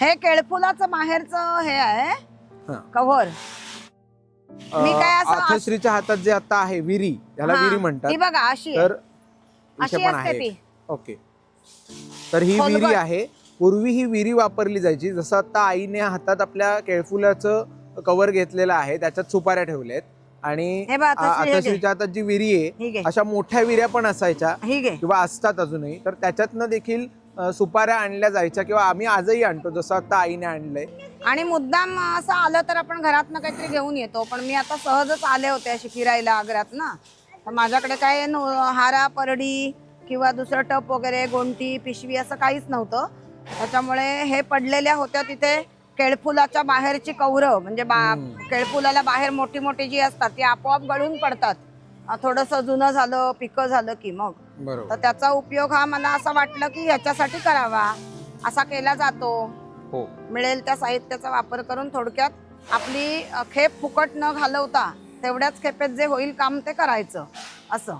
हे केळफुलाचं बाहेरचं हे आहे. हा. कव्हर. मी काय असं- आथश्रीच्या हातात जे आता आहे विरी त्याला हा, विरी ती म्हणतात बघा अशी आहे. तर अशी इथे पण असते आहे ती. ओके. तर ही. विरी आहे. पूर्वी ही विरी वापरली जायची. जसं आता आईने हातात आपल्या केळफुलाचं कवर घेतलेलं आहे त्याच्यात सुपाऱ्या ठेवल्यात. आणि हे बघ, आथश्री हे घे. आथश्रीच्या हातात जी विरी ही आहे घे. अशा मोठ्या विऱ्या पण असायच्या ही घे. किंवा असतात अजूनही. तर त्याच्यातनं देखील सुपाऱ्या आणल्या जायच्या किंवा आम्ही आजही आणतो जसं आता आईने आणलंय. आणि मुद्दाम असं आलं तर आपण घरातनं काहीतरी घेऊन येतो पण मी आता सहजच आले होते अशी फिरायला आग्र्यात ना. तर माझ्याकडे काय नो- हारा परडी किंवा दुसरं टप वगैरे गोंटी पिशवी असं काहीच नव्हतं. त्याच्यामुळे हे पडलेल्या होत्या तिथे केळफुलाच्या बाहेरची कौरव म्हणजे बा. केळफुलाला बाहेर मोठी मोठी जी असतात ती आपोआप गळून पडतात. थोडंसं जुनं झालं पिकं झालं की मग. तर त्याचा उपयोग हा मला असं वाटलं की ह्याच्यासाठी करावा. असा केला जातो. हो. मिळेल त्या साहित्याचा वापर करून थोडक्यात आपली अ, खेप फुकट न घालवता तेवढ्याच खेपेत जे होईल काम ते करायचं. असं.